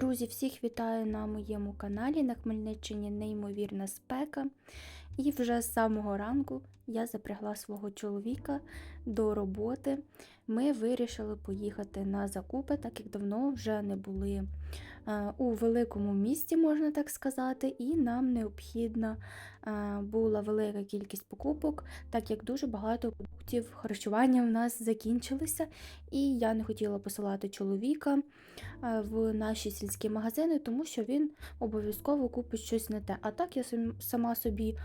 Друзі, всіх вітаю на моєму каналі на Хмельниччині неймовірна спека. І вже з самого ранку я запрягла свого чоловіка до роботи. Ми вирішили поїхати на закупи, так як давно вже не були е, у великому місті, можна так сказати, і нам необхідна е, була велика кількість покупок, так як дуже багато продуктів харчування в нас закінчилися, і я не хотіла посилати чоловіка е, в наші сільські магазини, тому що він обов'язково купить щось не те. А так я сама собі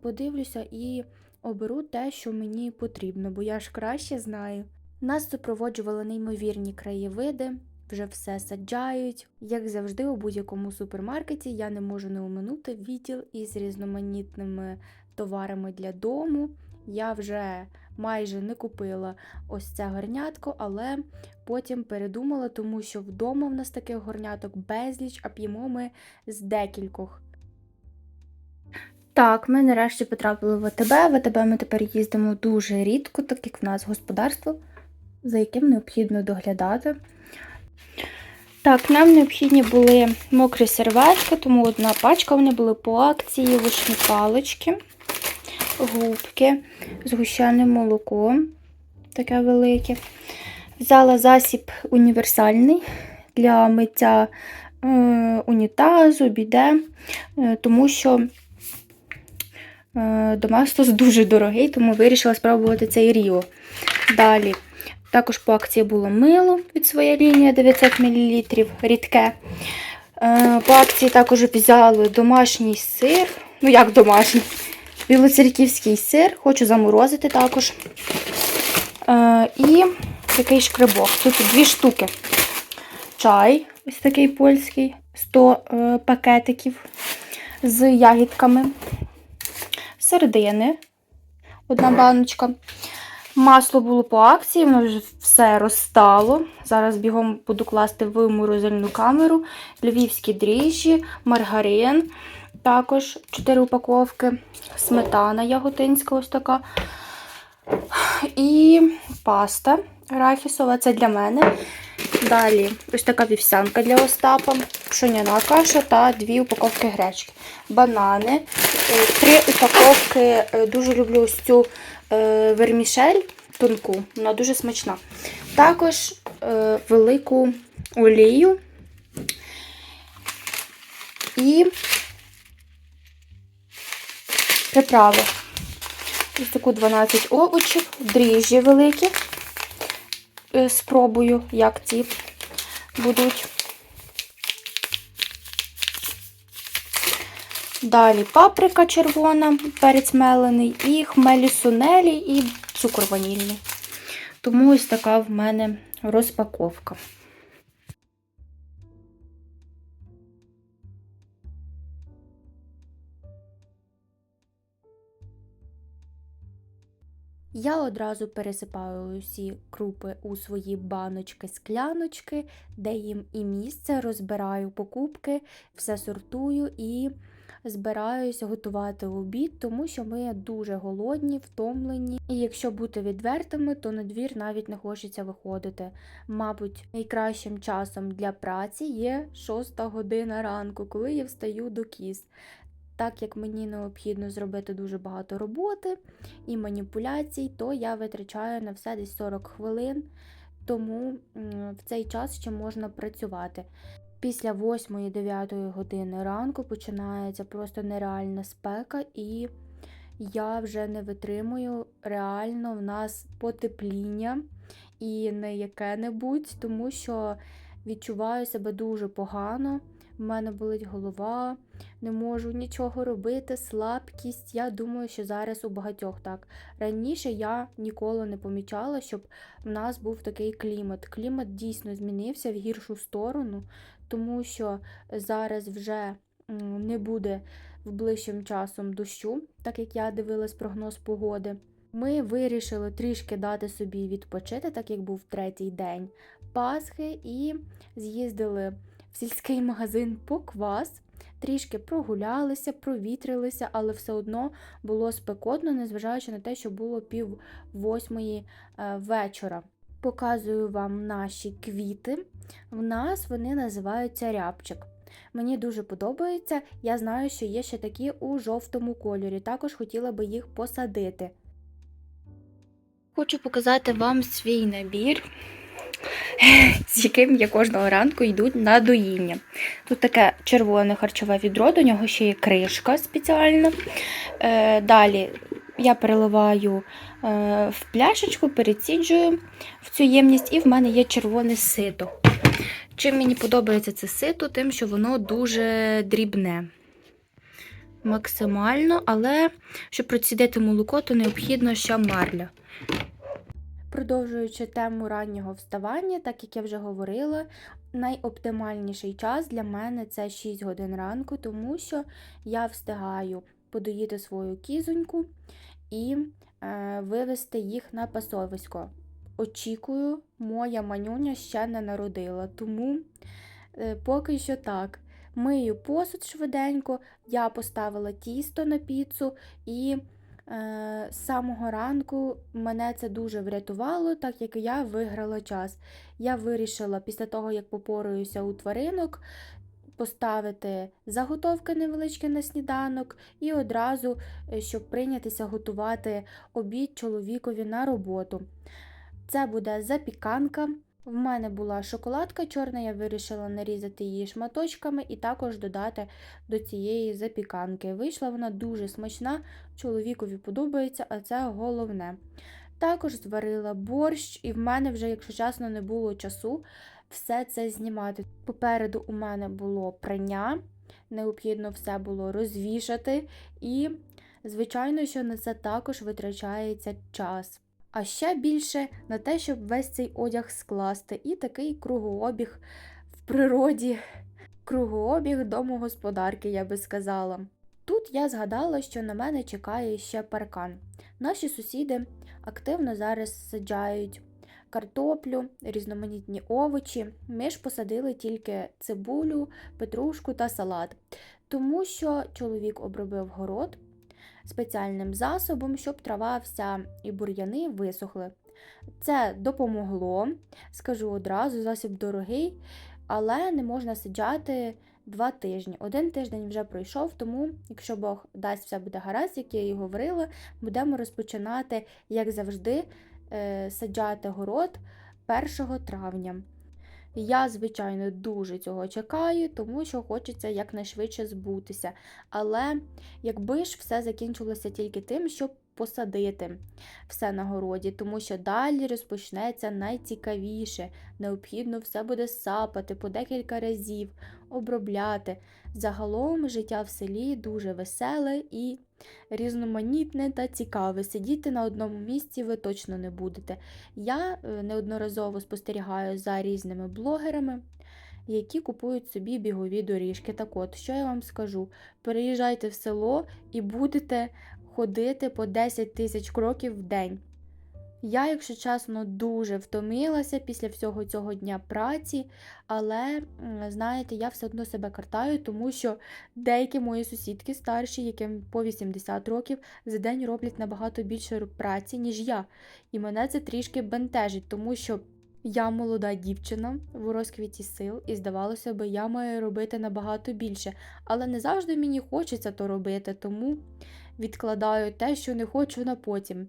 подивлюся і оберу те, що мені потрібно, бо я ж краще знаю. Нас супроводжували неймовірні краєвиди, вже все саджають. Як завжди, у будь-якому супермаркеті я не можу не оминути відділ із різноманітними товарами для дому. Я вже майже не купила ось це горнятко, але потім передумала, тому що вдома в нас таких горняток безліч, а п'ємо ми з декількох. Так, ми нарешті потрапили в АТБ. В АТБ ми тепер їздимо дуже рідко, так як в нас господарство, за яким необхідно доглядати. Так, нам необхідні були мокрі серветки, тому одна пачка вони були по акції, вишні палички, губки, згущене молоко, таке велике. Взяла засіб універсальний для миття е, унітазу, біде, е, тому що е, Доместос дуже дорогий, тому вирішила спробувати цей Ріо. Далі. Також по акції було мило від своєї лінії 900 мл рідке. Е, По акції також взяли домашній сир. Ну, як домашній? Білоцерківський сир, хочу заморозити також. Е, І такий шкребок. Тут дві штуки. Чай, ось такий польський, 100 е, пакетиків з ягідками. Середини, одна баночка. Масло було по акції, воно вже все розстало. Зараз бігом буду класти в морозильну камеру. Львівські дріжджі, маргарин, також 4 упаковки, сметана яготинська ось така. І паста арахісова, це для мене. Далі ось така вівсянка для Остапа, пшоняна каша та дві упаковки гречки. Банани, е, три упаковки, е, дуже люблю ось цю вермішель тонку, вона дуже смачна. Також е, велику олію і приправи. Ось таку 12 овочів, дріжджі великі. Е, Спробую, як ці будуть. Далі паприка червона, перець мелений, і хмелі сунелі, і цукор ванільний. Тому ось така в мене розпаковка. Я одразу пересипаю усі крупи у свої баночки-скляночки, де їм і місце, розбираю покупки, все сортую і збираюся готувати обід, тому що ми дуже голодні, втомлені. І якщо бути відвертими, то на двір навіть не хочеться виходити. Мабуть, найкращим часом для праці є 6 година ранку, коли я встаю до кіз. Так як мені необхідно зробити дуже багато роботи і маніпуляцій, то я витрачаю на все десь 40 хвилин, тому в цей час ще можна працювати. Після 8-9 години ранку починається просто нереальна спека, і я вже не витримую. Реально в нас потепління і не яке-небудь, тому що відчуваю себе дуже погано. В мене болить голова, не можу нічого робити, слабкість. Я думаю, що зараз у багатьох так. Раніше я ніколи не помічала, щоб в нас був такий клімат. Клімат дійсно змінився в гіршу сторону, тому що зараз вже не буде в ближчим часом дощу, так як я дивилась прогноз погоди. Ми вирішили трішки дати собі відпочити, так як був третій день Пасхи, і з'їздили сільський магазин по квас. Трішки прогулялися, провітрилися, але все одно було спекотно, незважаючи на те, що було пів восьмої е, вечора. Показую вам наші квіти. В нас вони називаються рябчик. Мені дуже подобається. Я знаю, що є ще такі у жовтому кольорі. Також хотіла би їх посадити. Хочу показати вам свій набір, з яким я кожного ранку йду на доїння. Тут таке червоне харчове відро, до нього ще є кришка спеціальна. Е, далі я переливаю е, в пляшечку, переціджую в цю ємність, і в мене є червоне сито. Чим мені подобається це сито, тим, що воно дуже дрібне. Максимально, але щоб процідити молоко, то необхідно ще марля. Продовжуючи тему раннього вставання, так як я вже говорила, найоптимальніший час для мене це 6 годин ранку, тому що я встигаю подоїти свою кізоньку і е, вивести їх на пасовисько. Очікую, моя манюня ще не народила, тому е, поки що так. Мию посуд швиденько, я поставила тісто на піцу і з самого ранку мене це дуже врятувало, так як я виграла час. Я вирішила після того, як попораюся у тваринок, поставити заготовки невеличкі на сніданок і одразу, е, щоб прийнятися готувати обід чоловікові на роботу. Це буде запіканка. В мене була шоколадка чорна, я вирішила нарізати її шматочками і також додати до цієї запіканки. Вийшла вона дуже смачна, чоловікові подобається, а це головне. Також зварила борщ, і в мене вже, якщо чесно, не було часу все це знімати. Попереду у мене було прання, необхідно все було розвішати, і, звичайно, що на це також витрачається час. А ще більше на те, щоб весь цей одяг скласти, і такий кругообіг в природі, кругообіг домогосподарки, я би сказала. Тут я згадала, що на мене чекає ще паркан. Наші сусіди активно зараз саджають картоплю, різноманітні овочі. Ми ж посадили тільки цибулю, петрушку та салат, тому що чоловік обробив город спеціальним засобом, щоб трава вся і бур'яни висохли. Це допомогло, скажу одразу, засіб дорогий, але не можна саджати два тижні. Один тиждень вже пройшов, тому, якщо Бог дасть все буде гаразд, як я і говорила, будемо розпочинати, як завжди, е, саджати город 1 травня. Я, звичайно, дуже цього чекаю, тому що хочеться якнайшвидше збутися. Але якби ж все закінчилося тільки тим, щоб посадити все на городі, тому що далі розпочнеться найцікавіше. Необхідно все буде сапати по декілька разів, обробляти. Загалом життя в селі дуже веселе і різноманітне та цікаве. Сидіти на одному місці ви точно не будете. Я е, неодноразово спостерігаю за різними блогерами. Які купують собі бігові доріжки. Так от, що я вам скажу? Переїжджайте в село і будете ходити по 10 тисяч кроків в день. Я, якщо чесно, дуже втомилася після всього цього дня праці, але, знаєте, я все одно себе картаю, тому що деякі мої сусідки старші, яким по 80 років, за день роблять набагато більше праці, ніж я. І мене це трішки бентежить, тому що я молода дівчина в розквіті сил, і здавалося би, я маю робити набагато більше, але не завжди мені хочеться то робити, тому відкладаю те, що не хочу на потім.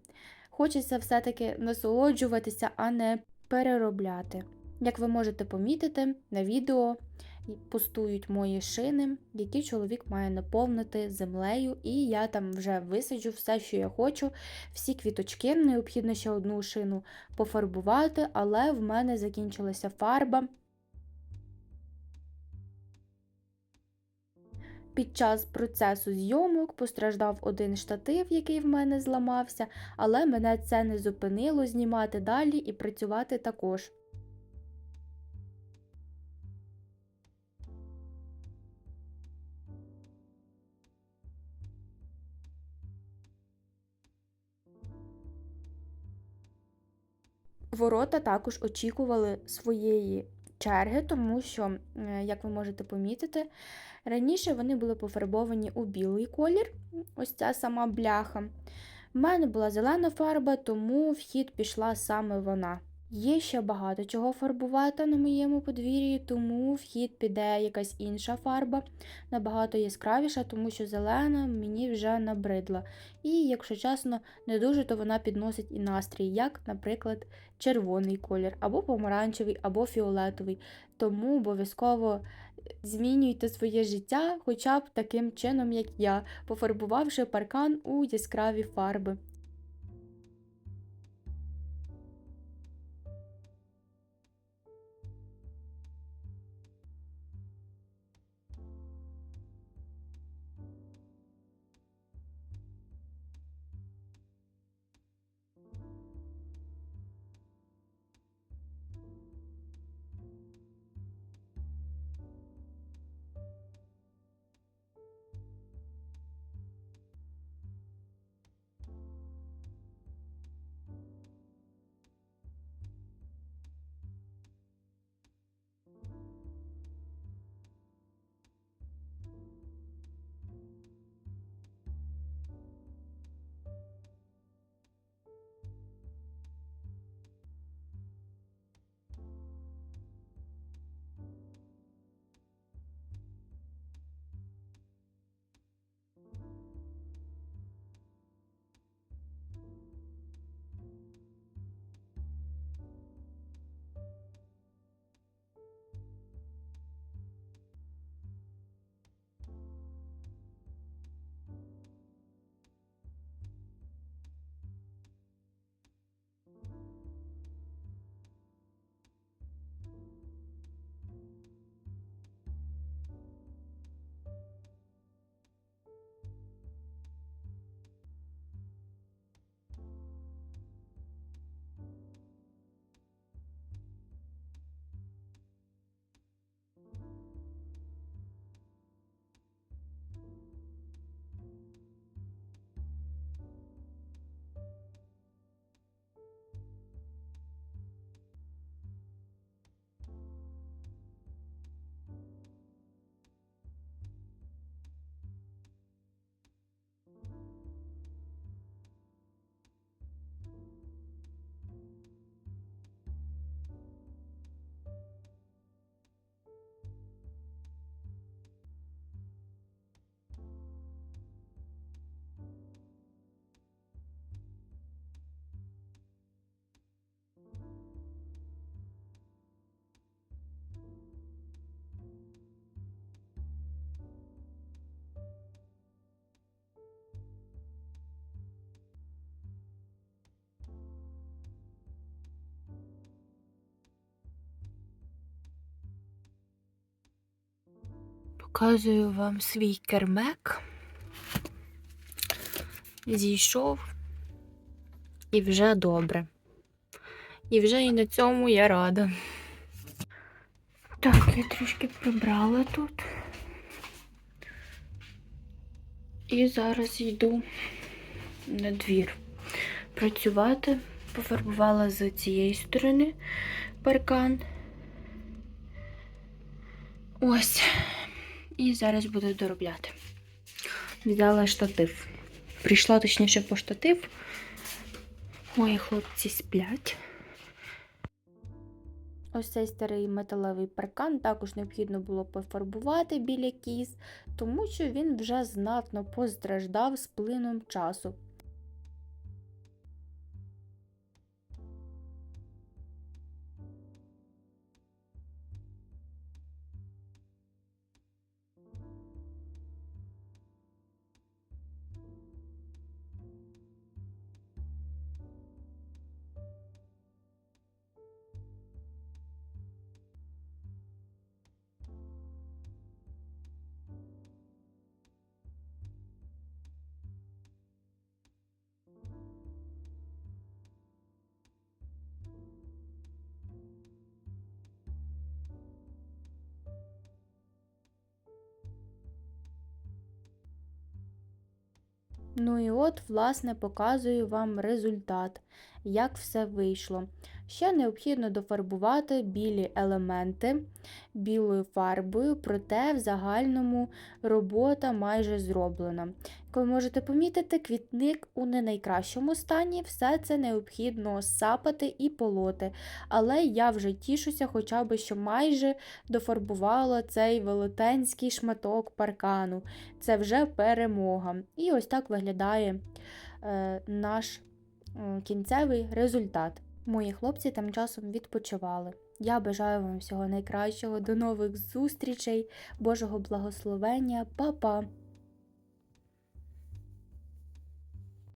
Хочеться все-таки насолоджуватися, а не переробляти. Як ви можете помітити, на відео пустують мої шини, які чоловік має наповнити землею, і я там вже висаджу все, що я хочу. Всі квіточки, необхідно ще одну шину пофарбувати, але в мене закінчилася фарба. Під час процесу зйомок постраждав один штатив, який в мене зламався, але мене це не зупинило знімати далі і працювати також. Ворота також очікували своєї черги, тому що, е, як ви можете помітити, раніше вони були пофарбовані у білий колір, ось ця сама бляха. В мене була зелена фарба, тому в хід пішла саме вона. Є ще багато чого фарбувати на моєму подвір'ї, тому в хід піде якась інша фарба, набагато яскравіша, тому що зелена мені вже набридла. І, якщо чесно, не дуже то вона підносить і настрій, як, наприклад, червоний колір, або помаранчевий, або фіолетовий. Тому обов'язково змінюйте своє життя хоча б таким чином, як я, пофарбувавши паркан у яскраві фарби. Показую вам свій кермек. Зійшов і вже добре. І вже і на цьому я рада. Так, я трішки прибрала тут. І зараз йду на двір працювати. Пофарбувала з цієї сторони паркан. Ось. І зараз буду доробляти. Взяла штатив. Прийшла точніше по штатив. Мої хлопці сплять. Ось цей старий металевий паркан також необхідно було пофарбувати біля кіз, тому що він вже знатно постраждав з плином часу. От, власне, показую вам результат. Як все вийшло. Ще необхідно дофарбувати білі елементи білою фарбою, проте в загальному робота майже зроблена. Як ви можете помітити, квітник у не найкращому стані, все це необхідно сапати і полоти. Але я вже тішуся, хоча б що майже дофарбувала цей велетенський шматок паркану. Це вже перемога. І ось так виглядає е, наш кінцевий результат. Мої хлопці тим часом відпочивали. Я бажаю вам всього найкращого, до нових зустрічей, Божого благословення, Па-па!